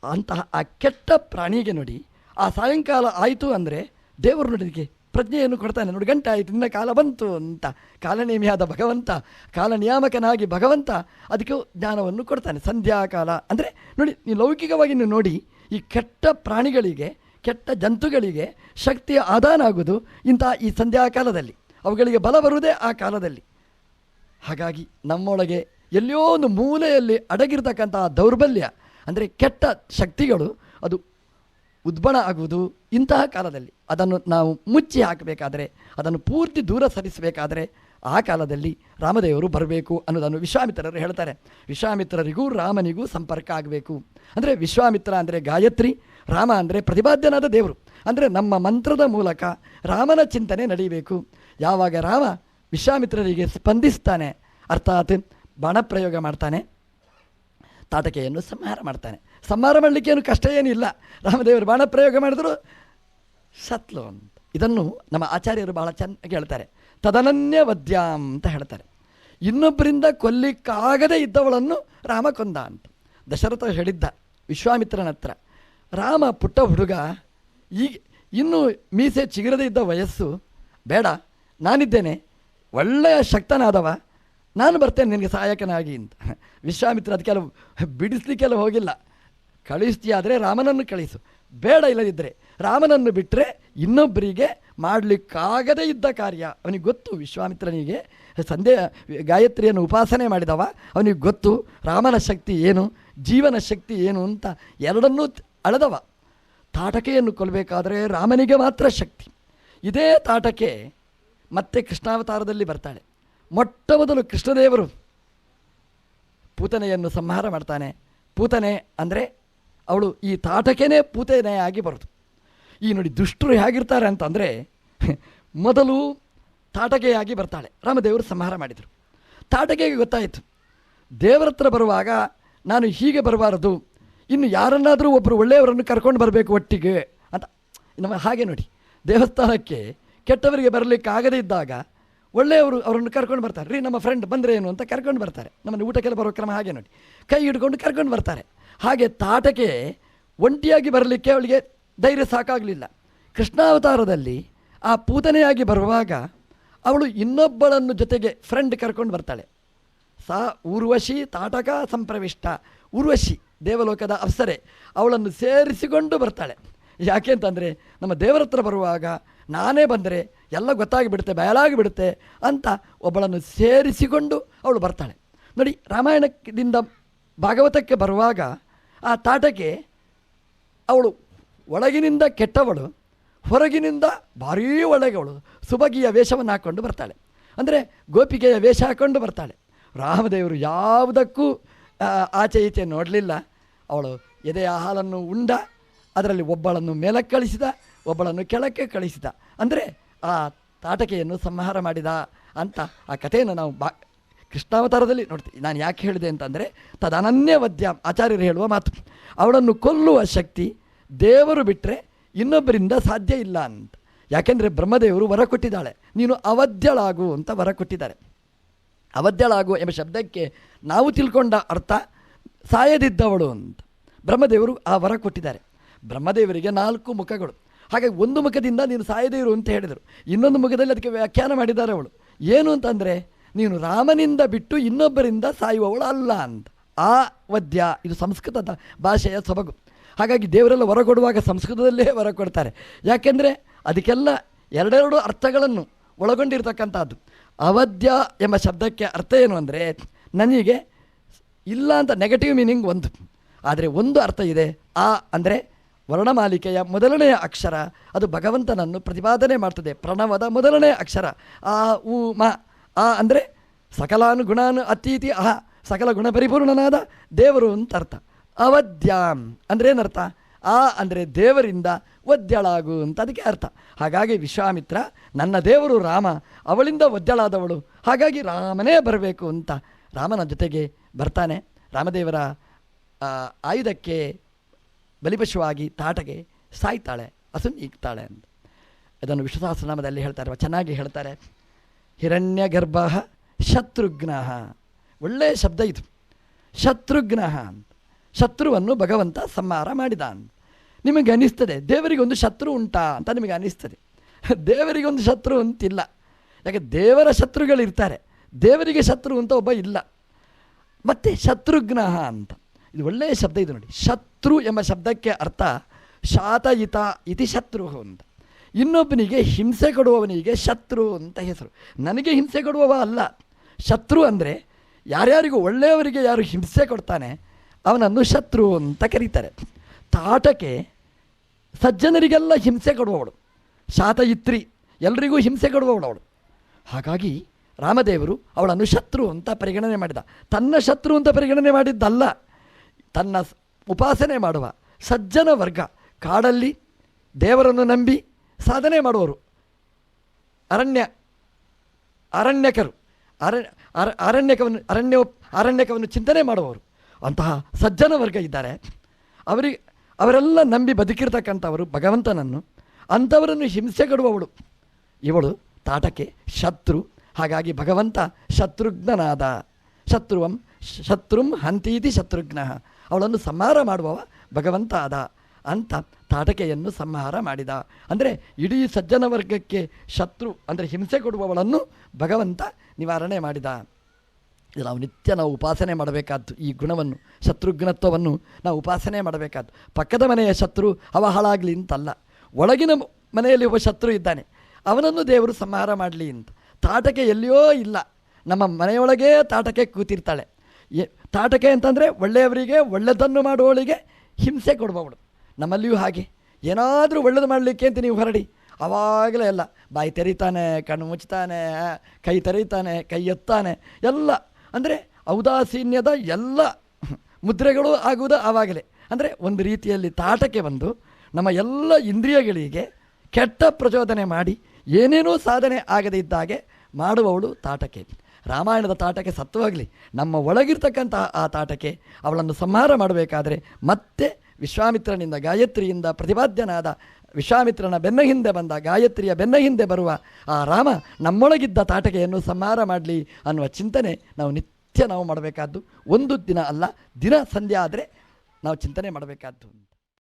ಅಂತಹ ಆ ಕೆಟ್ಟ ಪ್ರಾಣಿಗೆ ನೋಡಿ, ಆ ಸಾಯಂಕಾಲ ಆಯಿತು ಅಂದರೆ ದೇವರು ನೋಡಿದಕ್ಕೆ ಪ್ರಜ್ಞೆಯನ್ನು ಕೊಡ್ತಾನೆ. ನೋಡಿ ಗಂಟೆ ಆಯಿತು ನಿನ್ನ ಕಾಲ ಬಂತು ಅಂತ. ಕಾಲನೇಮಿಯಾದ ಭಗವಂತ ಕಾಲ ನಿಯಾಮಕನಾಗಿ ಭಗವಂತ ಅದಕ್ಕೆ ಜ್ಞಾನವನ್ನು ಕೊಡ್ತಾನೆ. ಸಂಧ್ಯಾಕಾಲ. ಅಂದರೆ, ನೋಡಿ ನೀವು ಲೌಕಿಕವಾಗಿ ನೀವು ನೋಡಿ, ಈ ಕೆಟ್ಟ ಪ್ರಾಣಿಗಳಿಗೆ, ಕೆಟ್ಟ ಜಂತುಗಳಿಗೆ ಶಕ್ತಿಯ ಆದಾನ ಆಗುವುದು ಇಂಥ ಈ ಸಂಧ್ಯಾಕಾಲದಲ್ಲಿ. ಅವುಗಳಿಗೆ ಬಲ ಬರುವುದೇ ಆ ಕಾಲದಲ್ಲಿ. ಹಾಗಾಗಿ ನಮ್ಮೊಳಗೆ ಎಲ್ಲಿಯೋ ಒಂದು ಮೂಲೆಯಲ್ಲಿ ಅಡಗಿರ್ತಕ್ಕಂಥ ದೌರ್ಬಲ್ಯ, ಅಂದರೆ ಕೆಟ್ಟ ಶಕ್ತಿಗಳು, ಅದು ಉದ್ಬಣ ಆಗುವುದು ಇಂತಹ ಕಾಲದಲ್ಲಿ. ಅದನ್ನು ನಾವು ಮುಚ್ಚಿ ಹಾಕಬೇಕಾದರೆ, ಅದನ್ನು ಪೂರ್ತಿ ದೂರ ಸರಿಸಬೇಕಾದರೆ, ಆ ಕಾಲದಲ್ಲಿ ರಾಮದೇವರು ಬರಬೇಕು ಅನ್ನೋದನ್ನು ವಿಶ್ವಾಮಿತ್ರರು ಹೇಳ್ತಾರೆ. ವಿಶ್ವಾಮಿತ್ರರಿಗೂ ರಾಮನಿಗೂ ಸಂಪರ್ಕ ಆಗಬೇಕು. ಅಂದರೆ ವಿಶ್ವಾಮಿತ್ರ ಅಂದರೆ ಗಾಯತ್ರಿ, ರಾಮ ಅಂದರೆ ಪ್ರತಿಪಾದ್ಯನಾದ ದೇವರು. ಅಂದರೆ ನಮ್ಮ ಮಂತ್ರದ ಮೂಲಕ ರಾಮನ ಚಿಂತನೆ ನಡೀಬೇಕು. ಯಾವಾಗ ರಾಮ ವಿಶ್ವಾಮಿತ್ರರಿಗೆ ಸ್ಪಂದಿಸ್ತಾನೆ, ಅರ್ಥಾತ್ ಬಾಣಪ್ರಯೋಗ ಮಾಡ್ತಾನೆ ತಾಟಕೆಯನ್ನು ಸಂಹಾರ ಮಾಡ್ತಾನೆ. ಸಂಹಾರ ಮಾಡಲಿಕ್ಕೆ ಏನು ಕಷ್ಟ ಏನಿಲ್ಲ. ರಾಮದೇವರು ಬಾಣಪ್ರಯೋಗ ಮಾಡಿದ್ರು. ಸತ್ಲು ಅಂತ. ಇದನ್ನು ನಮ್ಮ ಆಚಾರ್ಯರು ಬಹಳ ಚೆನ್ನಾಗಿ ಹೇಳ್ತಾರೆ. ತದನನ್ಯ ವದ್ಯ ಅಂತ ಹೇಳ್ತಾರೆ. ಇನ್ನೊಬ್ಬರಿಂದ ಕೊಲ್ಲಿಕ್ಕಾಗದೇ ಇದ್ದವಳನ್ನು ರಾಮ ಕೊಂದ ಅಂತ. ದಶರಥ ಹೇಳಿದ್ದ ವಿಶ್ವಾಮಿತ್ರನ ಹತ್ರ, ರಾಮ ಪುಟ್ಟ ಹುಡುಗ, ಈಗ ಇನ್ನೂ ಮೀಸೆ ಚಿಗಿರದೇ ಇದ್ದ ವಯಸ್ಸು. ಬೇಡ, ನಾನಿದ್ದೇನೆ. ಒಳ್ಳೆಯ ಶಕ್ತನಾದವ. ನಾನು ಬರ್ತೇನೆ ನಿನಗೆ ಸಹಾಯಕನಾಗಿ ಅಂತ. ವಿಶ್ವಾಮಿತ್ರ ಅದಕ್ಕೆಲ್ಲ ಬಿಡಿಸ್ಲಿಕ್ಕೆಲ್ಲ ಹೋಗಿಲ್ಲ. ಕಳಿಸ್ತೀಯಾದರೆ ರಾಮನನ್ನು ಕಳಿಸು. ಬೇಡ ಇಲ್ಲದಿದ್ದರೆ ರಾಮನನ್ನು ಬಿಟ್ಟರೆ ಇನ್ನೊಬ್ಬರಿಗೆ ಮಾಡಲಿಕ್ಕಾಗದೇ ಇದ್ದ ಕಾರ್ಯ. ಅವನಿಗೆ ಗೊತ್ತು ವಿಶ್ವಾಮಿತ್ರನಿಗೆ ಸಂದೇಹ ಗಾಯತ್ರಿಯನ್ನು ಉಪಾಸನೆ ಮಾಡಿದವ. ಅವನಿಗೆ ಗೊತ್ತು ರಾಮನ ಶಕ್ತಿ ಏನು, ಜೀವನ ಶಕ್ತಿ ಏನು ಅಂತ ಎರಡನ್ನೂ ಅಳೆದವ. ತಾಟಕೆಯನ್ನು ಕೊಲ್ಲಬೇಕಾದ್ರೆ ರಾಮನಿಗೆ ಮಾತ್ರ ಶಕ್ತಿ. ಇದೇ ತಾಟಕೆ ಮತ್ತೆ ಕೃಷ್ಣಾವತಾರದಲ್ಲಿ ಬರ್ತಾಳೆ. ಮೊಟ್ಟ ಮೊದಲು ಕೃಷ್ಣದೇವರು ಪೂತನೆಯನ್ನು ಸಂಹಾರ ಮಾಡ್ತಾನೆ. ಪೂತನೆ ಅಂದರೆ ಅವಳು ಈ ತಾಟಕೆನೇ ಆಗಿ ಬರೋದು. ಈ ನೋಡಿ ದುಷ್ಟರು ಹೇಗಿರ್ತಾರೆ ಅಂತಂದರೆ, ಮೊದಲು ತಾಟಕೆಯಾಗಿ ಬರ್ತಾಳೆ. ರಾಮದೇವರು ಸಂಹಾರ ಮಾಡಿದರು. ತಾಟಕೆಗೆ ಗೊತ್ತಾಯಿತು. ದೇವರ ಹತ್ರ ಬರುವಾಗ, ನಾನು ಹೀಗೆ ಬರಬಾರದು, ಇನ್ನು ಯಾರನ್ನಾದರೂ ಒಬ್ಬರು ಒಳ್ಳೆಯವರನ್ನು ಕರ್ಕೊಂಡು ಬರಬೇಕು ಒಟ್ಟಿಗೆ ಅಂತ. ನಮ್ಮ ಹಾಗೆ ನೋಡಿ, ದೇವಸ್ಥಾನಕ್ಕೆ ಕೆಟ್ಟವರಿಗೆ ಬರಲಿಕ್ಕೆ ಆಗದೇ ಇದ್ದಾಗ ಒಳ್ಳೆಯವರು ಅವರನ್ನು ಕರ್ಕೊಂಡು ಬರ್ತಾರೆ. ರೀ, ನಮ್ಮ ಫ್ರೆಂಡ್ ಬಂದರೆ ಏನು ಅಂತ ಕರ್ಕೊಂಡು ಬರ್ತಾರೆ. ನಮ್ಮನ್ನು ಊಟಕ್ಕೆಲ್ಲ ಬರೋ ಕ್ರಮ ಹಾಗೆ ನೋಡಿ. ಕೈ ಹಿಡ್ಕೊಂಡು ಕರ್ಕೊಂಡು ಬರ್ತಾರೆ. ಹಾಗೆ ತಾಟಕ್ಕೆ ಒಂಟಿಯಾಗಿ ಬರಲಿಕ್ಕೆ ಅವಳಿಗೆ ಧೈರ್ಯ ಸಾಕಾಗಲಿಲ್ಲ. ಕೃಷ್ಣಾವತಾರದಲ್ಲಿ ಆ ಪೂತನೆಯಾಗಿ ಬರುವಾಗ ಅವಳು ಇನ್ನೊಬ್ಬಳನ್ನು ಜೊತೆಗೆ ಫ್ರೆಂಡ್ ಕರ್ಕೊಂಡು ಬರ್ತಾಳೆ. ಸಾ ಊರ್ವಶಿ ತಾಟಕ ಸಂಪ್ರವಿಷ್ಟ. ಊರ್ವಶಿ ದೇವಲೋಕದ ಅಪ್ಸರೆ ಅವಳನ್ನು ಸೇರಿಸಿಕೊಂಡು ಬರ್ತಾಳೆ. ಯಾಕೆ ಅಂತಂದರೆ ನಮ್ಮ ದೇವರ ಹತ್ರ ಬರುವಾಗ ನಾನೇ ಬಂದರೆ ಎಲ್ಲ ಗೊತ್ತಾಗಿ ಬಿಡುತ್ತೆ ಬಯಲಾಗಿ ಬಿಡುತ್ತೆ ಅಂತ ಒಬ್ಬಳನ್ನು ಸೇರಿಸಿಕೊಂಡು ಅವಳು ಬರ್ತಾಳೆ. ನೋಡಿ ರಾಮಾಯಣದಿಂದ ಭಾಗವತಕ್ಕೆ ಬರುವಾಗ ಆ ತಾಟಕ್ಕೆ ಅವಳು ಒಳಗಿನಿಂದ ಕೆಟ್ಟವಳು, ಹೊರಗಿನಿಂದ ಭಾರೀ ಒಳಗವಳು ಸುಬಗಿಯ ವೇಷವನ್ನು ಹಾಕ್ಕೊಂಡು ಬರ್ತಾಳೆ. ಅಂದರೆ ಗೋಪಿಗೆಯ ವೇಷ ಹಾಕ್ಕೊಂಡು ಬರ್ತಾಳೆ. ರಾಮದೇವರು ಯಾವುದಕ್ಕೂ ಆಚೆ ಈಚೆ ನೋಡಲಿಲ್ಲ. ಅವಳು ಎದೆಯ ಹಾಲನ್ನು ಉಂಡ, ಅದರಲ್ಲಿ ಒಬ್ಬಳನ್ನು ಮೇಲಕ್ಕೆ ಕಳಿಸಿದ, ಒಬ್ಬಳನ್ನು ಕೆಳಕ್ಕೆ ಕಳಿಸಿದ. ಅಂದರೆ ಆ ತಾಟಕೆಯನ್ನು ಸಂಹಾರ ಮಾಡಿದ ಅಂತ ಆ ಕಥೆಯನ್ನು ನಾವು ಬಾ ಕೃಷ್ಣಾವತಾರದಲ್ಲಿ ನೋಡ್ತೀನಿ ನಾನು ಯಾಕೆ ಹೇಳಿದೆ ಅಂತಂದರೆ ತದನನ್ಯ ವದ್ಯ ಆಚಾರ್ಯರು ಹೇಳುವ ಮಾತು. ಅವಳನ್ನು ಕೊಲ್ಲುವ ಶಕ್ತಿ ದೇವರು ಬಿಟ್ಟರೆ ಇನ್ನೊಬ್ಬರಿಂದ ಸಾಧ್ಯ ಇಲ್ಲ ಅಂತ. ಯಾಕೆಂದರೆ ಬ್ರಹ್ಮದೇವರು ವರ ಕೊಟ್ಟಿದ್ದಾಳೆ. ನೀನು ಅವಧ್ಯಳಾಗು ಅಂತ ವರ ಕೊಟ್ಟಿದ್ದಾರೆ. ಅವಧ್ಯಳಾಗು ಎಂಬ ಶಬ್ದಕ್ಕೆ ನಾವು ತಿಳ್ಕೊಂಡ ಅರ್ಥ ಸಾಯದಿದ್ದವಳು ಅಂತ. ಬ್ರಹ್ಮದೇವರು ಆ ವರ ಕೊಟ್ಟಿದ್ದಾರೆ. ಬ್ರಹ್ಮದೇವರಿಗೆ ನಾಲ್ಕು ಮುಖಗಳು. ಹಾಗಾಗಿ ಒಂದು ಮುಖದಿಂದ ನೀನು ಸಾಯದೇವರು ಅಂತ ಹೇಳಿದರು. ಇನ್ನೊಂದು ಮುಖದಲ್ಲಿ ಅದಕ್ಕೆ ವ್ಯಾಖ್ಯಾನ ಮಾಡಿದ್ದಾರೆ ಅವಳು. ಏನು ಅಂತಂದರೆ ನೀನು ರಾಮನಿಂದ ಬಿಟ್ಟು ಇನ್ನೊಬ್ಬರಿಂದ ಸಾಯುವವಳು ಅಲ್ಲ ಅಂತ. ಆ ವದ್ಯ, ಇದು ಸಂಸ್ಕೃತದ ಭಾಷೆಯ ಸೊಬಗು. ಹಾಗಾಗಿ ದೇವರೆಲ್ಲ ಹೊರ ಕೊಡುವಾಗ ಸಂಸ್ಕೃತದಲ್ಲೇ ಹೊರ ಕೊಡ್ತಾರೆ ಯಾಕೆಂದರೆ ಅದಕ್ಕೆಲ್ಲ ಎರಡೆರಡು ಅರ್ಥಗಳನ್ನು ಒಳಗೊಂಡಿರ್ತಕ್ಕಂಥದ್ದು. ಅವಧ್ಯ ಎಂಬ ಶಬ್ದಕ್ಕೆ ಅರ್ಥ ಏನು ಅಂದರೆ, ನನಗೆ ಇಲ್ಲ ಅಂತ ನೆಗೆಟಿವ್ ಮೀನಿಂಗ್ ಒಂದು. ಆದರೆ ಒಂದು ಅರ್ಥ ಇದೆ. ಆ ಅಂದರೆ ವರ್ಣಮಾಲಿಕೆಯ ಮೊದಲನೆಯ ಅಕ್ಷರ, ಅದು ಭಗವಂತನನ್ನು ಪ್ರತಿಪಾದನೆ ಮಾಡ್ತದೆ. ಪ್ರಣವದ ಮೊದಲನೆಯ ಅಕ್ಷರ. ಆ, ಉ, ಮ ಆ ಅಂದರೆ ಸಕಲಾನುಗುಣಾನು ಅತೀತಿ, ಅಹ, ಸಕಲ ಗುಣ ಪರಿಪೂರ್ಣನಾದ ದೇವರು ಅಂತ ಅರ್ಥ. ಅವಧ್ಯಾಂ ಅಂದರೆ ಏನರ್ಥ? ಆ ಅಂದರೆ ದೇವರಿಂದ ಒದ್ಯಳಾಗು ಅಂತ ಅದಕ್ಕೆ ಅರ್ಥ. ಹಾಗಾಗಿ ವಿಶ್ವಾಮಿತ್ರ, ನನ್ನ ದೇವರು ರಾಮ, ಅವಳಿಂದ ಒದ್ಯಳಾದವಳು, ಹಾಗಾಗಿ ರಾಮನೇ ಬರಬೇಕು ಅಂತ ರಾಮನ ಜೊತೆಗೆ ಬರ್ತಾನೆ. ರಾಮದೇವರ ಆಯುಧಕ್ಕೆ ಬಲಿಪಶುವಾಗಿ ತಾಟಗೆ ಸಾಯ್ತಾಳೆ ಅಸುನ್ ಈಗ್ತಾಳೆ ಅಂತ. ಅದನ್ನು ವಿಶ್ವಸಹಸ್ರನಾಮದಲ್ಲಿ ಹೇಳ್ತಾರೆ ಚೆನ್ನಾಗಿ ಹೇಳ್ತಾರೆ. ಹಿರಣ್ಯ ಗರ್ಭ ಶತ್ರುಘ್ನ. ಒಳ್ಳೆಯ ಶಬ್ದ ಇದು. ಶತ್ರುಘ್ನ ಅಂತ. ಶತ್ರುವನ್ನು ಭಗವಂತ ಸಂಹಾರ ಮಾಡಿದ ಅಂತ ನಿಮಗೆ ದೇವರಿಗೆ ಒಂದು ಶತ್ರು ಉಂಟಾ ಅಂತ ನಿಮಗೆ ಅನಿಸ್ತದೆ. ದೇವರಿಗೆ ಒಂದು ಶತ್ರು ಅಂತಿಲ್ಲ. ಯಾಕೆ, ದೇವರ ಶತ್ರುಗಳಿರ್ತಾರೆ. ದೇವರಿಗೆ ಶತ್ರು ಅಂತ ಒಬ್ಬ ಇಲ್ಲ. ಮತ್ತು ಶತ್ರುಘ್ನ ಅಂತ. ಇದು ಒಳ್ಳೆಯ ಶಬ್ದ ಇದು ನೋಡಿ. ಶತ್ರು ಎಂಬ ಶಬ್ದಕ್ಕೆ ಅರ್ಥ ಶಾತಯಿತ ಇತಿ ಶತ್ರು ಅಂತ. ಇನ್ನೊಬ್ಬನಿಗೆ ಹಿಂಸೆ ಕೊಡುವವನಿಗೆ ಶತ್ರು ಅಂತ ಹೆಸರು. ನನಗೆ ಹಿಂಸೆ ಕೊಡುವವ ಅಲ್ಲ. ಶತ್ರು ಅಂದರೆ ಯಾರ್ಯಾರಿಗೂ ಒಳ್ಳೆಯವರಿಗೆ ಯಾರು ಹಿಂಸೆ ಕೊಡ್ತಾನೆ, ಅವನನ್ನು ಶತ್ರು ಅಂತ ಕರೀತಾರೆ. ತಾಟಕೆ ಸಜ್ಜನರಿಗೆಲ್ಲ ಹಿಂಸೆ ಕೊಡುವವಳು. ಶಾತಯಿತ್ರಿ, ಎಲ್ರಿಗೂ ಹಿಂಸೆ ಕೊಡುವವಳು ಅವಳು. ಹಾಗಾಗಿ ರಾಮದೇವರು ಅವಳನ್ನು ಶತ್ರು ಅಂತ ಪರಿಗಣನೆ ಮಾಡಿದ. ತನ್ನ ಶತ್ರು ಅಂತ ಪರಿಗಣನೆ ಮಾಡಿದ್ದಲ್ಲ. ತನ್ನ ಉಪಾಸನೆ ಮಾಡುವ ಸಜ್ಜನ ವರ್ಗ, ಕಾಡಲ್ಲಿ ದೇವರನ್ನು ನಂಬಿ ಸಾಧನೆ ಮಾಡುವವರು ಅರಣ್ಯ, ಅರಣ್ಯಕರು. ಅರಣ್ಯ ಅರ- ಅರಣ್ಯಕವನ್ನು, ಅರಣ್ಯ, ಅರಣ್ಯಕವನ್ನು ಚಿಂತನೆ ಮಾಡುವವರು. ಅಂತಹ ಸಜ್ಜನ ವರ್ಗ ಇದ್ದಾರೆ. ಅವರಿಗೆ, ಅವರೆಲ್ಲ ನಂಬಿ ಬದುಕಿರ್ತಕ್ಕಂಥವರು ಭಗವಂತನನ್ನು. ಅಂಥವರನ್ನು ಹಿಂಸೆ ಕೊಡುವವಳು ಇವಳು ತಾಟಕೆ ಶತ್ರು. ಹಾಗಾಗಿ ಭಗವಂತ ಶತ್ರುಘ್ನನಾದ. ಶತ್ರುವಂ, ಶತ್ರುಂ ಹಂತೀತಿ ಶತ್ರುಘ್ನ. ಅವಳನ್ನು ಸಂಹಾರ ಮಾಡುವವ ಭಗವಂತ ಆದ. ಅಂತ ತಾಟಕೆಯನ್ನು ಸಂಹಾರ ಮಾಡಿದ. ಅಂದರೆ ಇಡೀ ಸಜ್ಜನ ವರ್ಗಕ್ಕೆ ಶತ್ರು, ಅಂದರೆ ಹಿಂಸೆ ಕೊಡುವವಳನ್ನು ಭಗವಂತ ನಿವಾರಣೆ ಮಾಡಿದ. ಇದು ನಾವು ನಿತ್ಯ ನಾವು ಉಪಾಸನೆ ಮಾಡಬೇಕಾದ್ದು, ಈ ಗುಣವನ್ನು, ಶತ್ರುಘ್ನತ್ವವನ್ನು ನಾವು ಉಪಾಸನೆ ಮಾಡಬೇಕಾದ್ದು. ಪಕ್ಕದ ಮನೆಯ ಶತ್ರು ಅವ ಹಾಳಾಗಲಿ ಅಂತಲ್ಲ. ಒಳಗಿನ ಮನೆಯಲ್ಲಿ ಒಬ್ಬ ಶತ್ರು ಇದ್ದಾನೆ. ಅವನನ್ನು ದೇವರು ಸಂಹಾರ ಮಾಡಲಿ ಅಂತ. ತಾಟಕೆ ಎಲ್ಲಿಯೋ ಇಲ್ಲ. ನಮ್ಮ ಮನೆಯೊಳಗೇ ತಾಟಕೆ ಕೂತಿರ್ತಾಳೆ. ತಾಟಕೆ ಅಂತಂದರೆ ಒಳ್ಳೆಯವರಿಗೆ ಒಳ್ಳೆಯದನ್ನು ಮಾಡುವವಳಿಗೆ ಹಿಂಸೆ ಕೊಡುವವಳು. ನಮ್ಮಲ್ಲಿಯೂ ಹಾಗೆ. ಏನಾದರೂ ಒಳ್ಳೇದು ಮಾಡಲಿಕ್ಕೆ ಅಂತ ನೀವು ಹೊರಡಿ. ಆವಾಗಲೇ ಎಲ್ಲ, ಬಾಯಿ ತೆರೀತಾನೆ, ಕಣ್ಣು ಮುಚ್ತಾನೆ ಕೈ ತೆರೀತಾನೆ, ಕೈ ಎತ್ತಾನೆ, ಎಲ್ಲ. ಅಂದರೆ ಔದಾಸೀನ್ಯದ ಎಲ್ಲ ಮುದ್ರೆಗಳು ಆಗುವುದು ಆವಾಗಲೇ ಅಂದರೆ ಒಂದು ರೀತಿಯಲ್ಲಿ ತಾಟಕ್ಕೆ ಬಂದು ನಮ್ಮ ಎಲ್ಲ ಇಂದ್ರಿಯಗಳಿಗೆ ಕೆಟ್ಟ ಪ್ರಚೋದನೆ ಮಾಡಿ, ಏನೇನೋ ಸಾಧನೆ ಆಗದೇ ಇದ್ದಾಗೆ ಮಾಡುವವಳು ತಾಟಕೆ ರಾಮಾಯಣದ ತಾಟಕೆ ಸತ್ವವಾಗಲಿ ನಮ್ಮ ಒಳಗಿರ್ತಕ್ಕಂತಹ ಆ ತಾಟಕೆ ಅವಳನ್ನು ಸಂಹಾರ ಮಾಡಬೇಕಾದರೆ ಮತ್ತೆ ವಿಶ್ವಾಮಿತ್ರನಿಂದ ಗಾಯತ್ರಿಯಿಂದ ಪ್ರತಿಪಾದ್ಯನಾದ ವಿಶ್ವಾಮಿತ್ರನ ಬೆನ್ನ ಹಿಂದೆ ಬಂದ ಗಾಯತ್ರಿಯ ಬೆನ್ನ ಹಿಂದೆ ಬರುವ ಆ ರಾಮ ನಮ್ಮೊಳಗಿದ್ದ ತಾಟಕೆಯನ್ನು ಸಂಹಾರ ಮಾಡಲಿ ಅನ್ನುವ ಚಿಂತನೆ ನಾವು ನಿತ್ಯ ನಾವು ಮಾಡಬೇಕಾದ್ದು. ಒಂದು ದಿನ ಅಲ್ಲ, ದಿನ ಸಂಧ್ಯೆ ಆದರೆ ನಾವು ಚಿಂತನೆ ಮಾಡಬೇಕಾದ್ದು.